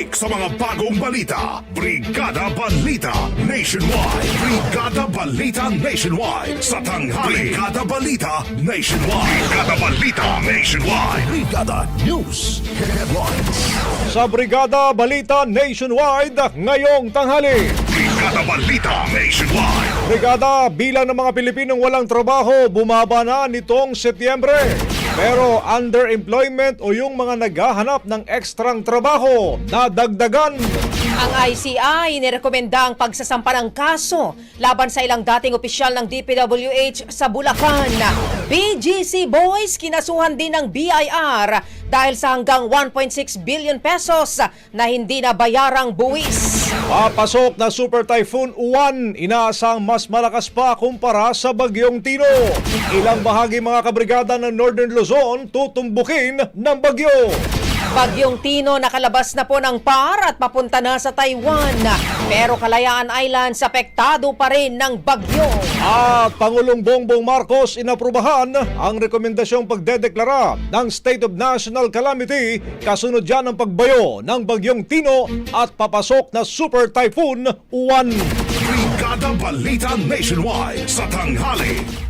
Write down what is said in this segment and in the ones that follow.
Siksik sa mga bagong balita. Brigada Balita Nationwide. Brigada Balita Nationwide. Sa tanghali. Brigada Balita Nationwide. Brigada Balita Nationwide. Brigada News Headlines. Sa Brigada Balita Nationwide, ngayong tanghali. Brigada Balita Nationwide. Brigada, bilang ng mga Pilipinong walang trabaho, bumaba na nitong Setyembre. Pero underemployment o yung mga naghahanap ng ekstrang trabaho, nadagdagan. Ang ICI nirekomenda ang pagsasampa ng kaso laban sa ilang dating opisyal ng DPWH sa Bulacan. BGC Boys kinasuhan din ng BIR dahil sa hanggang 1.6 billion pesos na hindi na bayarang buwis. Papasok na Super Typhoon Uwan, inaasang mas malakas pa kumpara sa Bagyong Tino. Ilang bahagi mga kabrigada ng Northern Luzon tutumbukin ng bagyo. Bagyong Tino nakalabas na po ng par at papunta na sa Taiwan. Pero Kalayaan Islands apektado pa rin ng bagyo. At Pangulong Bongbong Marcos inaprubahan ang rekomendasyong pagdedeklara ng State of National Calamity kasunod dyan ng pagbayo ng Bagyong Tino at papasok na Super Typhoon Uwan. Brigada Balita Nationwide. Sa tanghali.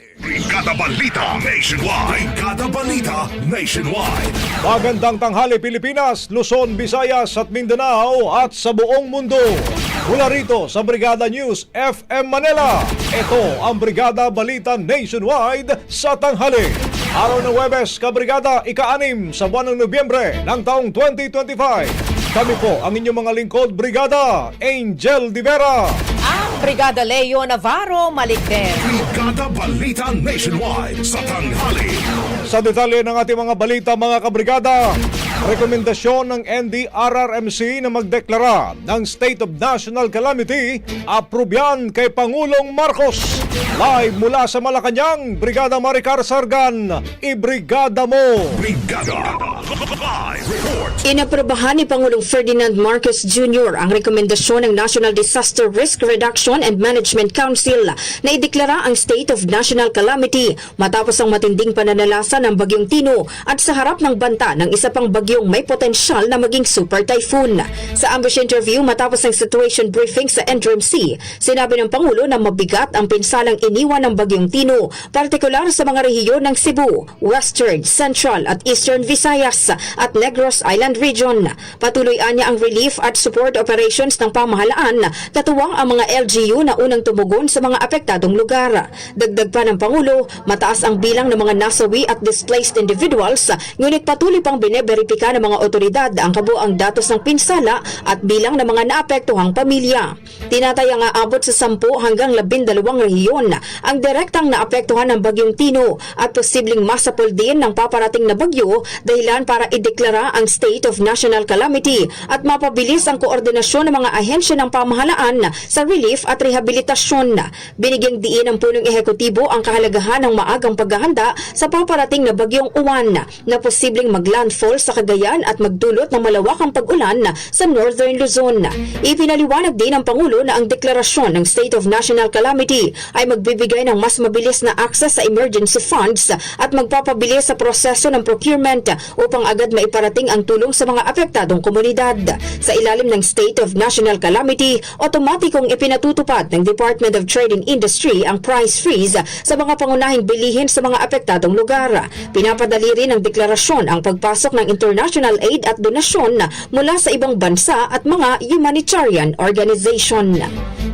Brigada Balita Nationwide. Brigada Balita Nationwide. Magandang tanghali Pilipinas, Luzon, Visayas at Mindanao at sa buong mundo. Mula rito sa Brigada News FM Manila, ito ang Brigada Balita Nationwide sa tanghali. Araw ng Webes, Kabrigada, ika-anim sa buwan ng Nobyembre ng taong 2025. Kami po ang inyong mga lingkod, Brigada Angel Divera. Brigada Leo Navarro Maligden. Brigada Balita Nationwide. Sa tanghali. Sa detalye ng ating mga balita mga kabrigada, Rekomendasyon ng NDRRMC na magdeklara ng State of National Calamity, approve yan kay Pangulong Marcos. Live mula sa Malacanang, Brigada Maricar Sargan, ibrigada mo! Brigada Live Report Inaprobahan ni Pangulong Ferdinand Marcos Jr. ang rekomendasyon ng National Disaster Risk Reduction and Management Council na ideklara ang state of national calamity matapos ang matinding pananalasa ng bagyong Tino at sa harap ng banta ng isa pang bagyong may potensyal na maging super typhoon. Sa ambush interview matapos ang situation briefing sa NDRMC, sinabi ng Pangulo na mabigat ang pinsalang iniwan ng bagyong Tino, partikular sa mga rehiyon ng Cebu, Western, Central at Eastern Visayas at Negros Island Region. Patuloy anya ang relief at support operations ng pamahalaan, katuwang ang mga LGU na unang tumugon sa mga apektadong lugar. Dagdag pa ng Pangulo, mataas ang bilang ng mga nasawi at displaced individuals, ngunit patuloy pang bineberipika ng mga otoridad ang kabuang datos ng pinsala at bilang ng mga naapektuhang pamilya. Tinataya nga abot sa 10 hanggang 12 rehiyon ang direktang naapektuhan ng bagyong Tino at posibleng masapol din ng paparating na bagyo dahilan para ideklara ang state of national calamity at mapabilis ang koordinasyon ng mga ahensya ng pamahalaan sa relief at rehabilitasyon. Binigyang diin ng punong ehekutibo ang kahalagahan ng maagang paghahanda sa paparating na bagyong uwan na posibleng maglandfall sa Cagayan at magdulot ng malawakang pag-ulan sa Northern Luzon. Ipinaliwanag din ng Pangulo na ang deklarasyon ng State of National Calamity ay magbibigay ng mas mabilis na access sa emergency funds at magpapabilis sa proseso ng procurement upang agad maiparating ang tulong sa mga apektadong komunidad. Sa ilalim ng State of National Calamity, otomatikong ipinatutupad ng Department of Trade and Industry ang price freeze sa mga pangunahing bilihin sa mga apektadong lugar. Pinapadali rin ng deklarasyon ang pagpasok ng international aid at donasyon mula sa ibang bansa at mga humanitarian organization.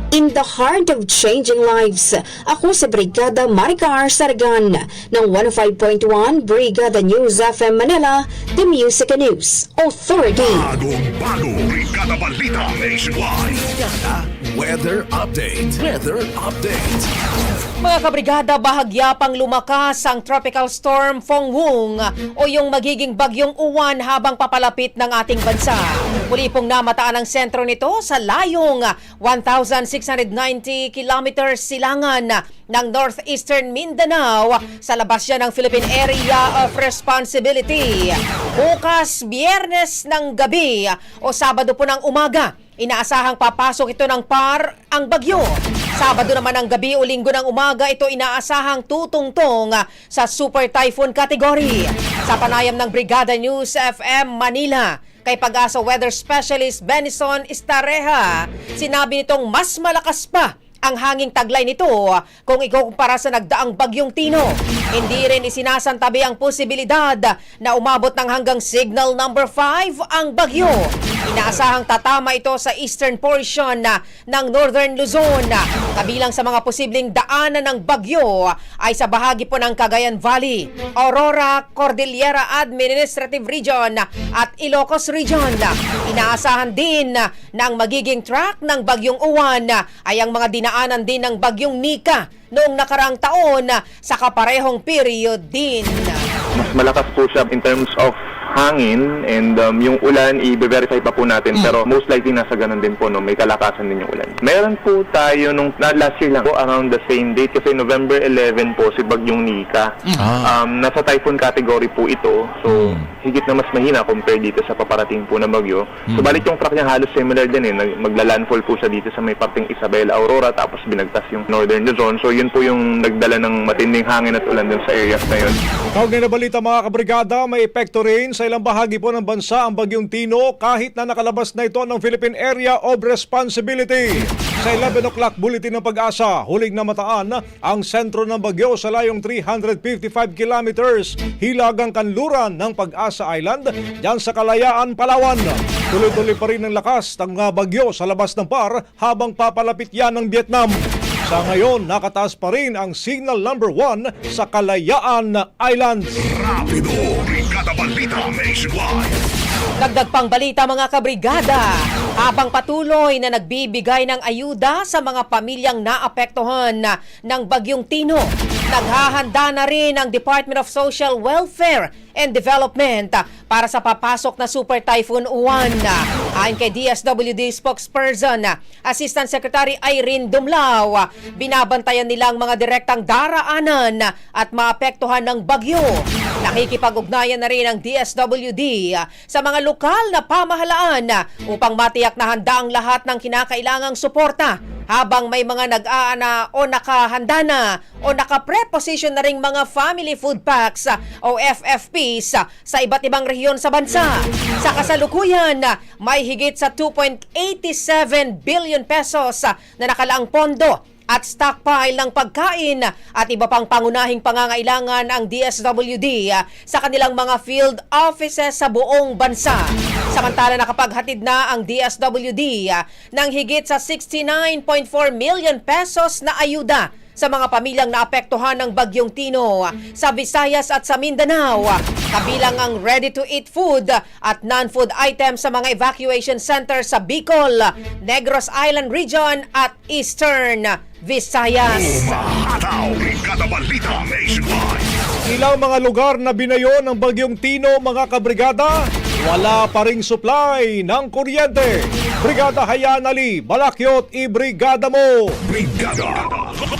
In the heart of changing lives, ako sa Brigada Maricar Sargan ng 105.1 Brigada News FM Manila, The Music News Authority. Bagong bago Brigada Balita Nationwide Weather update. Weather update. Mga kabrigada, bahagya pang lumakas ang tropical storm Fonghung o yung magiging bagyong uwan habang papalapit ng ating bansa. Muli pong namataan ang sentro nito sa layong 1,690 kilometers silangan ng northeastern Mindanao sa labas siya ng Philippine Area of Responsibility. Bukas, biyernes ng gabi o Sabado po ng umaga, inaasahang papasok ito ng par ang bagyo. Sabado naman ng gabi o linggo ng umaga, ito inaasahang tutungtong sa Super Typhoon category. Sa panayam ng Brigada News FM Manila, kay Pag-asa Weather Specialist Benison Istareha, sinabi nitong mas malakas pa ang hanging taglay nito kung ikukumpara sa nagdaang bagyong Tino. Hindi rin isinasantabi ang posibilidad na umabot ng hanggang signal number 5 ang bagyo. Inaasahang tatama ito sa eastern portion ng northern Luzon. Kabilang sa mga posibleng daanan ng bagyo ay sa bahagi po ng Cagayan Valley, Aurora, Cordillera Administrative Region at Ilocos Region. Inaasahan din na ang magiging track ng bagyong uwan ay ang mga dinaanan din ng bagyong Nika noong nakaraang taon sa kaparehong period din. mas malakas po siya in terms of hangin and um, yung ulan i-verify pa po natin pero most likely nasa ganun din po no may kalakasan din yung ulan. Meron po tayo nung na last year lang po around the same date kasi November 11 po si Bagyong Nika. Um, nasa typhoon category po ito. So higit na mas mahina compare dito sa paparating po na bagyo. So balik yung track niya halos similar din eh. Magla-landfall po siya dito sa may parting Isabela, Aurora tapos binagtas yung Northern Luzon. So yun po yung nagdala ng matinding hangin at ulan dun sa areas na yun. Kaugnay na balita mga kabrigada, may epekto rin sa ilang bahagi po ng bansa ang bagyong Tino kahit na nakalabas na ito ng Philippine Area of Responsibility. Sa 11 o'clock bulletin ng pag-asa, huling namataan ang sentro ng bagyo sa layong 355 kilometers hilagang kanluran ng Pag-asa Island dyan sa Kalayaan, Palawan. Tuloy-tuloy pa rin ang lakas ng mga bagyo sa labas ng par habang papalapit yan ng Vietnam. Sa ngayon, nakataas pa rin ang signal number 1 sa Kalayaan Islands. Rapido Brigada Balita Nationwide Dagdag pang balita mga kabrigada. Habang patuloy na nagbibigay ng ayuda sa mga pamilyang naapektuhan na ng Bagyong Tino, naghahanda na rin ang Department of Social Welfare and Development para sa papasok na Super Typhoon Uwan. Ayon kay DSWD spokesperson, Assistant Secretary Irene Dumlao, binabantayan nilang mga direktang daraanan at maapektuhan ng bagyo. Nakikipag-ugnayan na rin ang DSWD sa mga lokal na pamahalaan upang matiyak na handa ang lahat ng kinakailangang suporta habang may mga nag-aana o nakahanda na o nakapreposition na ring mga family food packs o FFPs sa iba't ibang rehiyon sa bansa. Sa kasalukuyan, may higit sa 2.87 billion pesos na nakalaang pondo at stockpile ng pagkain at iba pang pangunahing pangangailangan ang DSWD sa kanilang mga field offices sa buong bansa. Samantala nakapaghatid na ang DSWD ng higit sa 69.4 million pesos na ayuda sa mga pamilyang naapektuhan ng Bagyong Tino sa Visayas at sa Mindanao. Kabilang ang ready-to-eat food at non-food items sa mga evacuation centers sa Bicol, Negros Island Region at Eastern Visayas. Umahataw. Ilang mga lugar na binayo ng Bagyong Tino mga kabrigada, wala pa ring supply ng kuryente. Brigada Hayanali, Balakyot, i-brigada mo! Brigada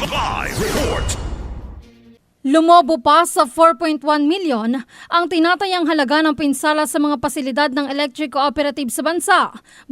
Live Report. Lumobo pa sa 4.1 milyon ang tinatayang halaga ng pinsala sa mga pasilidad ng electric cooperative sa bansa,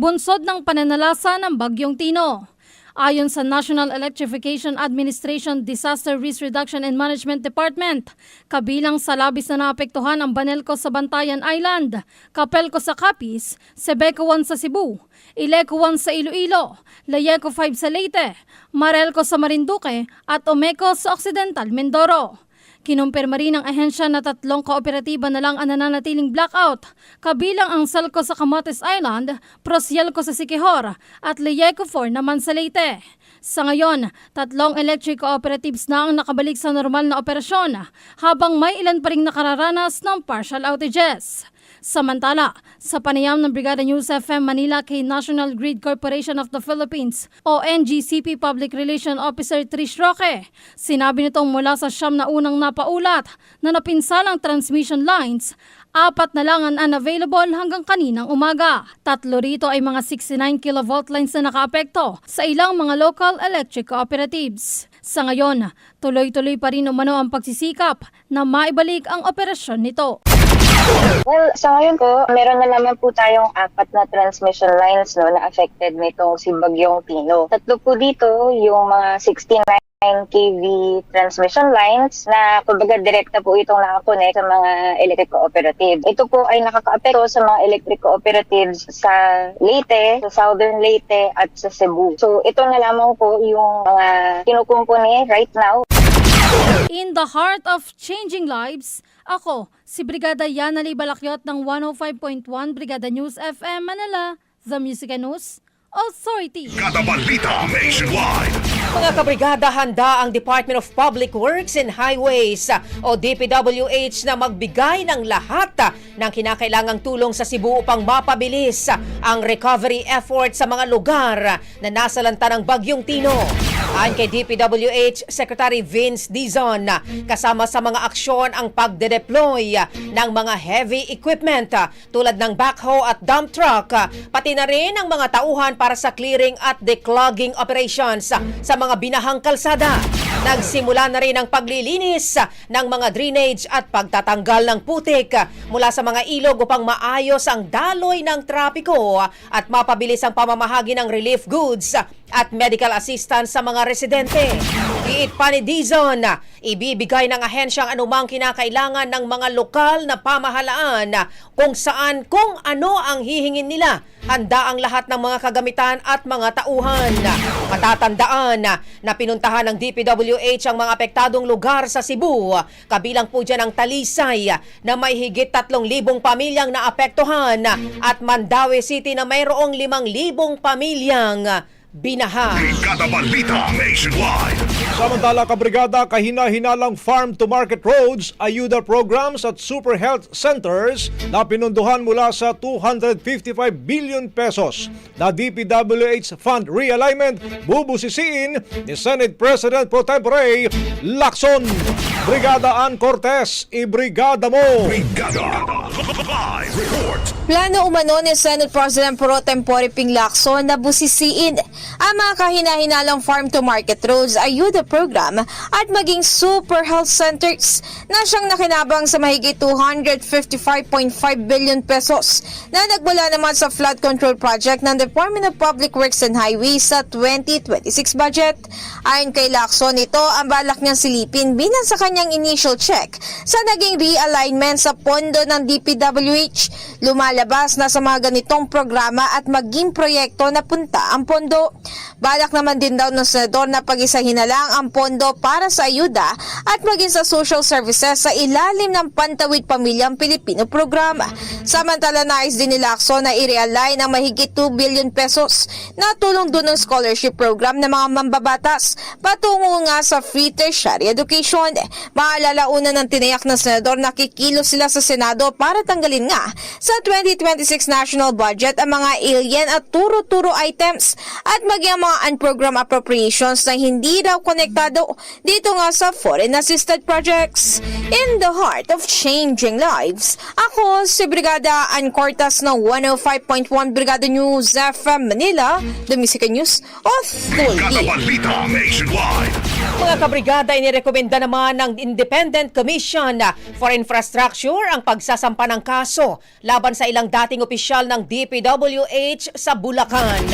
bunsod ng pananalasa ng Bagyong Tino. Ayon sa National Electrification Administration Disaster Risk Reduction and Management Department, kabilang sa labis na naapektuhan ang Banelco sa Bantayan Island, Capelco sa Capiz, Sebeco 1 sa Cebu, Ileco 1 sa Iloilo, Layeco 5 sa Leyte, Marelco sa Marinduque at Omeco sa Occidental Mindoro. Kinumpirma rin ng ahensya na tatlong kooperatiba na lang ang nananatiling blackout, kabilang ang Selco sa Camotes Island, Prosielco sa Siquijor at Leyeco 4 naman sa Leyte. Sa ngayon, tatlong electric cooperatives na ang nakabalik sa normal na operasyon, habang may ilan pa rin nakararanas ng partial outages. Samantala, sa panayam ng Brigada News FM Manila kay National Grid Corporation of the Philippines o NGCP Public Relation Officer Trish Roque, sinabi nitong mula sa siyam na unang napaulat na napinsalang transmission lines, apat na lang ang unavailable hanggang kaninang umaga. Tatlo rito ay mga 69 kilovolt lines na nakaapekto sa ilang mga local electric cooperatives. Sa ngayon, tuloy-tuloy pa rin umano ang pagsisikap na maibalik ang operasyon nito. Well, sa ngayon ko, meron na naman po tayong apat na transmission lines no, na affected nitong si Bagyong Tino. Tatlo po dito, yung mga 69 kV transmission lines na kumbaga direkta po itong nakakonect sa mga electric cooperative. Ito po ay nakakaapekto sa mga electric cooperatives sa Leyte, sa Southern Leyte at sa cebu. So ito na lamang po yung mga kinukumpuni right now In the heart of changing lives, ako, si Brigada Yana Lee Balakyot ng 105.1 Brigada News FM Manila, The Music and News Authority. Brigada Balita Nationwide. Mga kabrigada, handa ang Department of Public Works and Highways o DPWH na magbigay ng lahat ng kinakailangang tulong sa Cebu upang mapabilis ang recovery effort sa mga lugar na nasalanta ng Bagyong Tino. Ayon kay DPWH Secretary Vince Dizon, kasama sa mga aksyon ang pagde-deploy ng mga heavy equipment tulad ng backhoe at dump truck, pati na rin ang mga tauhan para sa clearing at declogging operations sa mga binahang kalsada. Nagsimula na rin ang paglilinis ng mga drainage at pagtatanggal ng putik mula sa mga ilog upang maayos ang daloy ng trapiko at mapabilis ang pamamahagi ng relief goods at medical assistance sa mga residente. Iit pa ni Dizon, ibibigay ng ahensyang anumang kinakailangan ng mga lokal na pamahalaan kung saan kung ano ang hihingin nila. Handa ang lahat ng mga kagamitan at mga tauhan. Matatandaan na pinuntahan ng DPWH ang mga apektadong lugar sa Cebu. Kabilang po dyan ang Talisay na may higit 3,000 pamilyang naapektuhan at Mandaue City na mayroong 5,000 pamilyang binaha. Brigada Balita Nationwide. Samantala, kabrigada, kahina-hinalang farm-to-market roads, ayuda programs at super health centers na pinunduhan mula sa 255 billion pesos na DPWH Fund Realignment bubusisiin ni Senate President Pro Tempore Lacson. Brigada Ann Cortez, ibrigada mo! Brigada. Live report. Plano umano ni Senate President Pro Tempore Ping Lacson na busisiin ang mga kahina-hinalang farm-to-market roads ayuda program at maging super health centers na siyang nakinabang sa mahigit 255.5 billion pesos na nagmula naman sa flood control project ng Department of Public Works and Highways sa 2026 budget. Ayon kay Lacson, ito ang balak niyang silipin bilang sa kanyang initial check sa naging realignment sa pondo ng DPWH. Lumalabas na sa mga ganitong programa at maging proyekto na punta ang pondo. Balak naman din daw ng senador na pag-isahin na lang ang pondo para sa ayuda at maging sa social services sa ilalim ng Pantawid Pamilyang Pilipino programa. Samantala nais din ni Lacson na i-realign ang mahigit 2 billion pesos na tulong doon ng scholarship program ng mga mambabatas patungo nga sa free tertiary education. Maalala una ng tinayak ng senador na kikilos sila sa Senado para tanggalin nga sa 2026 national budget ang mga alien at turo-turo items at maging ang mga unprogrammed appropriations na hindi raw konektado dito nga sa foreign assisted projects. In the heart of changing lives, ako si Brigada Ann Cortas ng 105.1 Brigada News FM Manila, The Music News Brigada Authority. Balita Nationwide. Mga kabrigada, inirekomenda naman ng Independent Commission for Infrastructure ang pagsasampa ng kaso laban sa ilang dating opisyal ng DPWH sa Bulacan.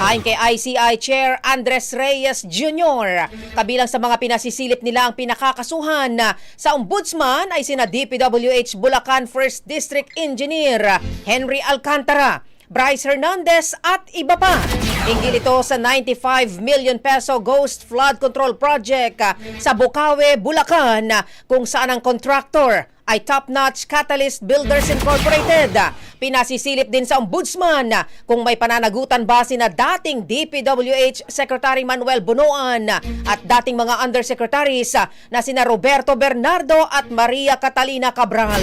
Ayon kay ICI Chair Andres Reyes Jr., kabilang sa mga pinasisilip nila ang pinakakasuhan sa ombudsman ay sina DPWH Bulacan 1st District Engineer Henry Alcantara, Bryce Hernandez at iba pa. Hinggil ito sa 95 million peso Ghost Flood Control Project ah, sa Bukawe, Bulacan ah, kung saan ang contractor ay Top Notch Catalyst Builders Incorporated. Pinasisilip din sa ombudsman ah, kung may pananagutan ba sina dating DPWH Secretary Manuel Bunoan at dating mga undersecretaries na sina Roberto Bernardo at Maria Catalina Cabral.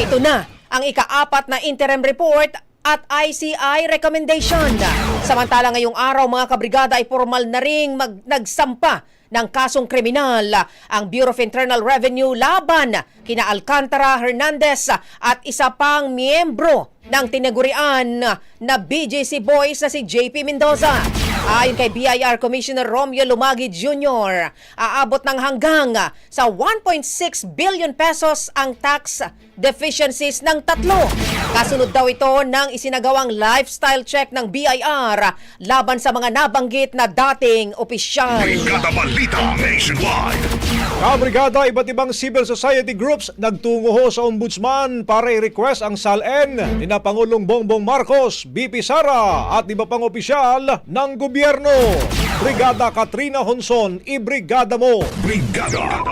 Ito na ang ikaapat na interim report at ICI recommendation. Samantala ngayong araw mga kabrigada ay formal na ring mag- nagsampa ng kasong kriminal ang Bureau of Internal Revenue laban kina Alcantara Hernandez at isa pang miyembro ng tinagurian na BJC Boys na si JP Mendoza. Ayon kay BIR Commissioner Romeo Lumagi Jr., aabot ng hanggang sa 1.6 billion pesos ang tax deficiencies ng tatlo. Kasunod daw ito ng isinagawang lifestyle check ng BIR laban sa mga nabanggit na dating opisyal. Brigada Balita Nationwide. Kabrigada, iba't ibang civil society groups nagtungo ho sa ombudsman para i-request ang SALN ni na Pangulong Bongbong Marcos, BP Sara at iba pang opisyal ng gobyerno. Brigada Katrina Honson, ibrigada mo! Brigada.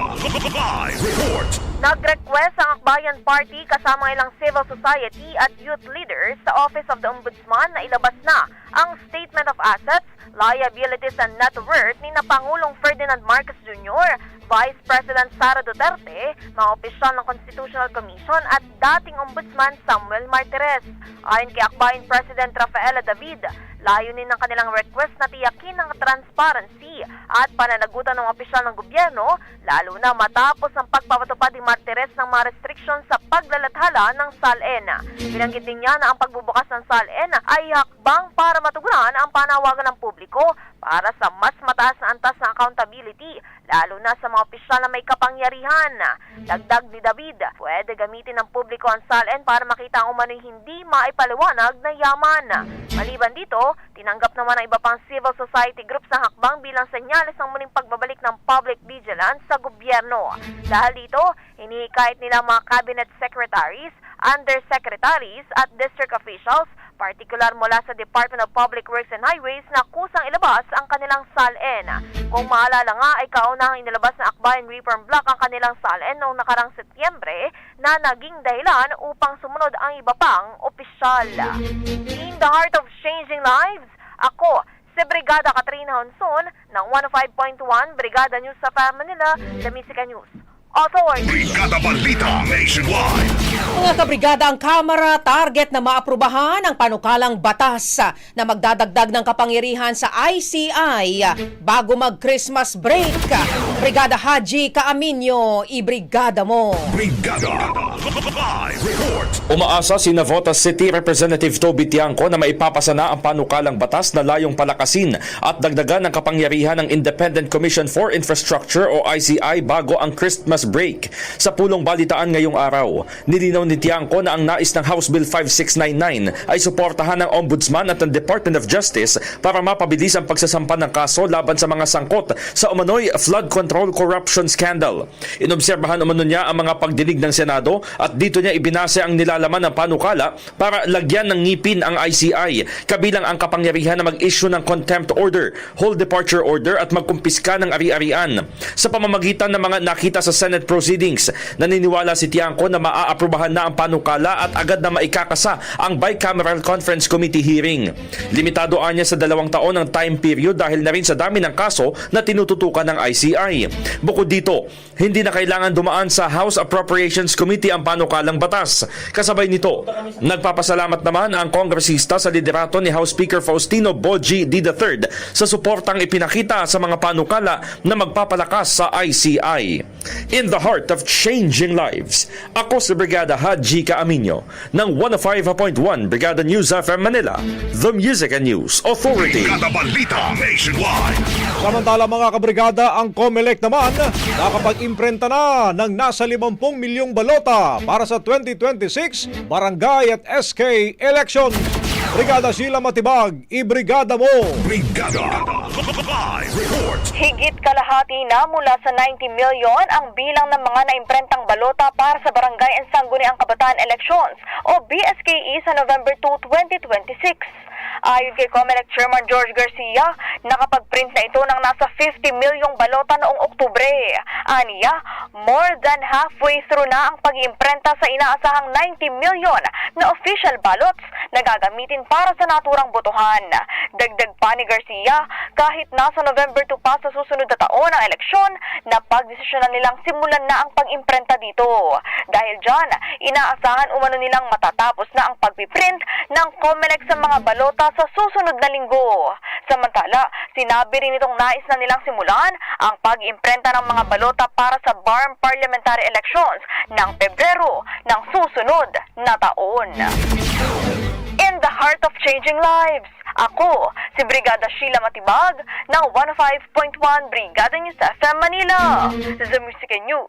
Live report. Nag-request ang Akbayan Party kasama ilang civil society at youth leaders sa Office of the Ombudsman na ilabas na ang Statement of Assets, Liabilities and Net Worth ni na Pangulong Ferdinand Marcos Jr., Vice President Sara Duterte, mga opisyal ng Constitutional Commission at dating Ombudsman Samuel Martires. Ayon kay Akbayan President Rafaela David, layunin ng kanilang request na tiyakin ang transparency at pananagutan ng opisyal ng gobyerno, lalo na matapos ang pagpapatupad ni Martires ng mga restrictions sa paglalathala ng SALN. Binanggit din niya na ang pagbubukas ng SALN ay hakbang para matugunan ang panawagan ng publiko para sa mas mataas na antas ng accountability, lalo na sa mga opisyal na may kapangyarihan. Dagdag ni David, pwede gamitin ng publiko ang SALN para makita ang umano'y hindi maipaliwanag na yaman. Maliban dito, tinanggap naman ang iba pang civil society groups na hakbang bilang senyales ng muling pagbabalik ng public vigilance sa gobyerno. Dahil dito, hinihikayat nila mga cabinet secretaries, undersecretaries at district officials, partikular mula sa Department of Public Works and Highways na kusang ilabas ang kanilang SALN. Kung maalala nga ay kaunahang inilabas ng Akbayan Reform Block ang kanilang SALN noong nakarang Setyembre na naging dahilan upang sumunod ang iba pang opisyal. In the heart of changing lives, ako, si Brigada Katrina Honson ng 105.1 Brigada News sa Manila, The Musica News. Authority. Brigada Balita Nationwide. Mga kabrigada ang Kamara target na maaprubahan ang panukalang batas na magdadagdag ng kapangyarihan sa ICI bago mag-Christmas break. Brigada Haji Kaaminyo, ibrigada mo. Brigada Live Report. Umaasa si Navotas City Representative Toby Tiangco na maipapasa na ang panukalang batas na layong palakasin at dagdagan ng kapangyarihan ng Independent Commission for Infrastructure o ICI bago ang Christmas break. Sa pulong balitaan ngayong araw, nilinaw ni Tiangco na ang nais ng House Bill 5699 ay suportahan ng Ombudsman at ng Department of Justice para mapabilis ang pagsasampa ng kaso laban sa mga sangkot sa umano'y flood control corruption scandal. Inobserbahan umano niya ang mga pagdinig ng Senado at dito niya ibinase ang nilalaman ng panukala para lagyan ng ngipin ang ICI, kabilang ang kapangyarihan na mag-issue ng contempt order, whole departure order at magkumpiska ng ari-arian. Sa pamamagitan ng mga nakita sa Senate proceedings, naniniwala si Tiangco na maaaprubahan na ang panukala at agad na maikakasa ang bicameral conference committee hearing. Limitado anya sa dalawang taon ang time period dahil na rin sa dami ng kaso na tinututukan ng ICI. Bukod dito, hindi na kailangan dumaan sa House Appropriations Committee ang panukalang batas. Kasabay nito, nagpapasalamat naman ang kongresista sa liderato ni House Speaker Faustino Boji D. III sa suportang ipinakita sa mga panukala na magpapalakas sa ICI. In the heart of changing lives, ako si Brigada Haji Kaaminyo ng 105.1 Brigada News FM Manila, The Music and News Authority. Brigada Balita Nationwide. Samantala mga kabrigada, ang COMELEC naman nakapag-imprenta na ng nasa 50 milyong balota para sa 2026 barangay at SK elections. Brigada Sheila Matibag, ibrigada mo! Brigada Live Report. Higit kalahati na mula sa 90 milyon ang bilang ng mga naimprentang balota para sa Barangay and Sangguniang Kabataan Elections o BSKE sa November 2, 2026. Ayon kay COMELEC Chairman George Garcia, nakapag-print na ito ng nasa 50 milyong balota noong Oktubre. Aniya, more than halfway through na ang pag-iimprenta sa inaasahang 90 milyon na official ballots na gagamitin para sa naturang botohan. Dagdag pa ni Garcia, kahit nasa November 2 pa sa susunod na taon ang eleksyon, napagdesisyonan nilang simulan na ang pag-imprenta dito. Dahil dyan, inaasahan umano nilang matatapos na ang pagpiprint ng COMELEC sa mga balota sa susunod na linggo. Samantala, sinabi rin itong nais na nilang simulan ang pag-imprenta ng mga balota para sa BARM parliamentary elections ng Pebrero ng susunod na taon. In the heart of changing lives, ako si Brigada Sheila Matibag ng 105.1 Brigada News FM Manila. The Music News.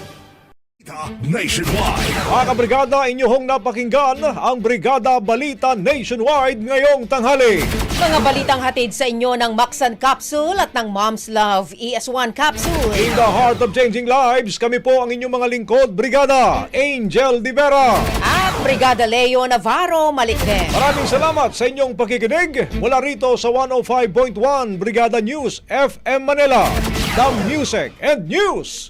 Balita Nationwide. Mga kabrigada, inyong napakinggan ang Brigada Balita Nationwide ngayong tanghali. Mga balitang hatid sa inyo ng Maxan Capsule at ng Mom's Love ES1 Capsule. In the heart of changing lives, kami po ang inyong mga lingkod, Brigada Angel Di Vera. At Brigada Leo Navarro Malikden. Maraming salamat sa inyong pakikinig mula rito sa 105.1 Brigada News FM Manila, The Music and News